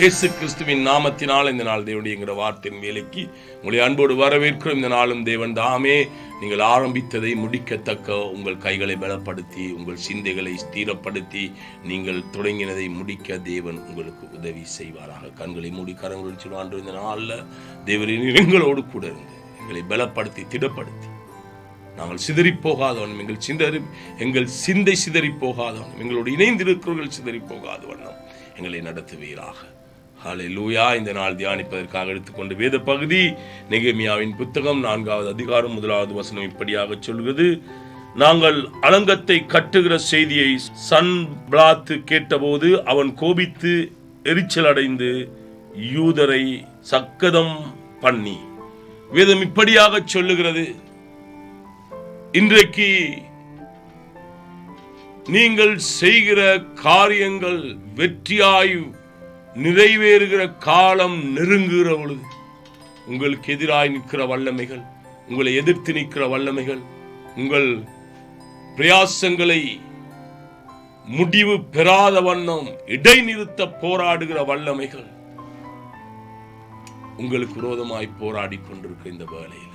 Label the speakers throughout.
Speaker 1: இயேசு கிறிஸ்துவின் நாமத்தினால் இந்த நாள் தேவனுடைய என்கிற வார்த்தையின் வேலைக்கு உங்களை அன்போடு வரவேற்கிறோம். இந்த நாளும் தேவன் தாமே. நீங்கள் ஆரம்பித்ததை முடிக்கத்தக்க உங்கள் கைகளை பலப்படுத்தி உங்கள் சிந்தைகளை ஸ்தீரப்படுத்தி நீங்கள் தொடங்கினதை முடிக்க தேவன் உங்களுக்கு உதவி செய்வாராக. கண்களை மூடி கரங்கள் சொல்வாண்டு இந்த நாளில். தேவரின் எங்களோடு கூட இருந்து எங்களை பலப்படுத்தி திடப்படுத்தி. நாங்கள் சிதறி போகாதவன் எங்கள் சிந்தரி எங்கள் சிந்தை சிதறி போகாதவன் எங்களோடு இணைந்திருக்கிறவர்கள் சிதறி போகாத வண்ணம் எங்களை நடத்துவீராக. ஹாலே லூயா இந்த நாள் தியானிப்பதற்காக எடுத்துக்கொண்டு வேத பகுதி நெகேமியாவின் புத்தகம் நான்காவது அதிகாரம் முதலாவது வசனம் இப்படியாக சொல்கிறது. நாங்கள் அலங்கத்தை கட்டுகிற செய்தியை சன் பிளாத்து கேட்டபோது அவன் கோபித்து எரிச்சல் அடைந்து யூதரை சக்கதம் பண்ணி. வேதம் இப்படியாக சொல்லுகிறது. இன்றைக்கு நீங்கள் செய்கிற காரியங்கள் வெற்றியாய் நிறைவேறுகிற காலம் நெருங்குகிற பொழுது உங்களுக்கு எதிராய் நிற்கிற வல்லமைகள் உங்களை எதிர்த்து நிற்கிற வல்லமைகள் உங்கள் பிரயாசங்களை முடிவு பெறாத வண்ணம் இடைநிறுத்த போராடுகிற வல்லமைகள் உங்களுக்கு விரோதமாய் போராடி கொண்டிருக்கிற இந்த வேலையில்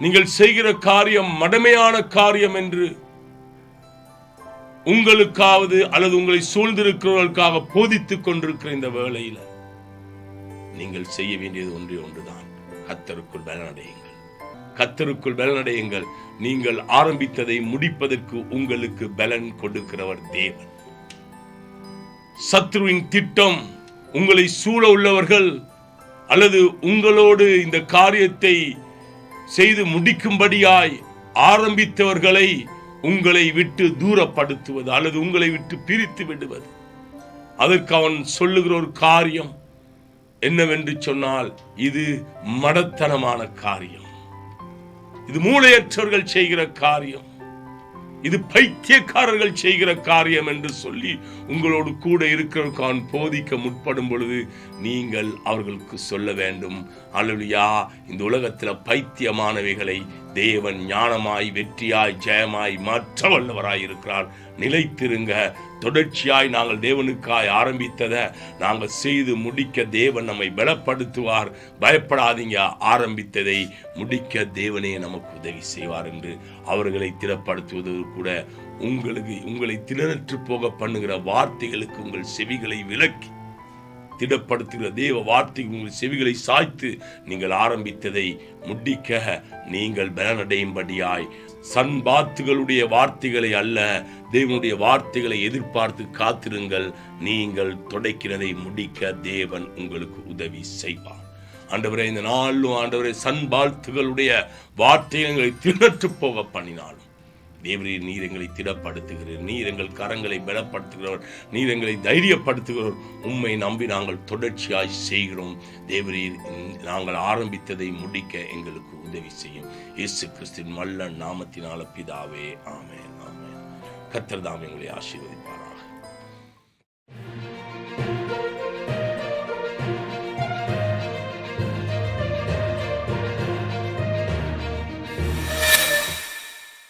Speaker 1: நீங்கள் செய்கிற காரியம் மடமையான காரியம் என்று உங்களுக்காவது அல்லது உங்களை சூழ்ந்திருக்கிறவர்களுக்காக போதித்துக் கொண்டிருக்கிற இந்த வேளையில நீங்கள் செய்ய வேண்டியது ஒன்றே ஒன்றுதான். கத்தருக்குள் பலனடையுங்கள். கத்தருக்குள் பலனடையுங்கள். நீங்கள் ஆரம்பித்ததை முடிப்பதற்கு உங்களுக்கு பலன் கொடுக்கிறவர் தேவன். சத்ருவின் திட்டம் உங்களை சூழ உள்ளவர்கள் அல்லது உங்களோடு இந்த காரியத்தை செய்து முடிக்கும்படியாய் ஆரம்பித்தவர்களை உங்களை விட்டு தூரப்படுத்துவது அல்லது உங்களை விட்டு பிரித்து விடுவது. அதற்கு அவன் சொல்லுகிற ஒரு காரியம் என்னவென்று சொன்னால் இது மடத்தனமான காரியம். இது மூளையற்றவர்கள் செய்கிற காரியம். இது பைத்தியக்காரர்கள் செய்கிற காரியம் என்று சொல்லி உங்களோடு கூட இருக்கிறவன் போதிக்க முற்படும் பொழுது நீங்கள் அவர்களுக்கு சொல்ல வேண்டும். அலுவலியா இந்த உலகத்தில் பைத்தியமானவைகளை தேவன் ஞானமாய் வெற்றியாய் ஜெயமாய் மாற்ற வல்லவராய் இருக்கிறார். நிலைத்திருங்க. தொடர்ச்சியாய் நாங்கள் தேவனுக்காய் ஆரம்பித்ததை நாங்கள் செய்து முடிக்க தேவன் நம்மை பலப்படுத்துவார். பயப்படாதீங்க. ஆரம்பித்ததை முடிக்க தேவனே நமக்கு உதவி செய்வார் என்று அவர்களை திறப்படுத்துவது கூட உங்களுக்கு உங்களை திணறற்று போக பண்ணுகிற வார்த்தைகளுக்கு உங்கள் செவிகளை விலக்கி திடப்படுத்துகிற தேவ வார்த்தை உங்கள் செவிகளை சாய்த்து நீங்கள் ஆரம்பித்ததை முடிக்க நீங்கள் பலனடையும்படியாய். சன்பாத்துகளுடைய வார்த்தைகளை அல்ல தேவனுடைய வார்த்தைகளை எதிர்பார்த்து காத்திருங்கள். நீங்கள் தொடக்கிறதை முடிக்க தேவன் உங்களுக்கு உதவி செய்வார். ஆண்டவரே இந்த நாளும் ஆண்டவரே சன்பாத்துகளுடைய வார்த்தைகளை திணற்று போக பண்ணினாலும் தேவரீர் நீர் எங்களை திடப்படுத்துகிறீர். நீர் எங்கள் கரங்களை பலப்படுத்துகிறவர். நீர் எங்களை தைரியப்படுத்துகிறவர். உண்மை நம்பி நாங்கள் தொடர்ச்சியாய் செய்கிறோம். தேவரீர் நாங்கள் ஆரம்பித்ததை முடிக்க எங்களுக்கு உதவி செய்யும். இயேசு கிறிஸ்தின் மல்ல நாமத்தினால பிதாவே ஆமே ஆமே கத்தர்தாம் எங்களை ஆசீர்வதிப்பார்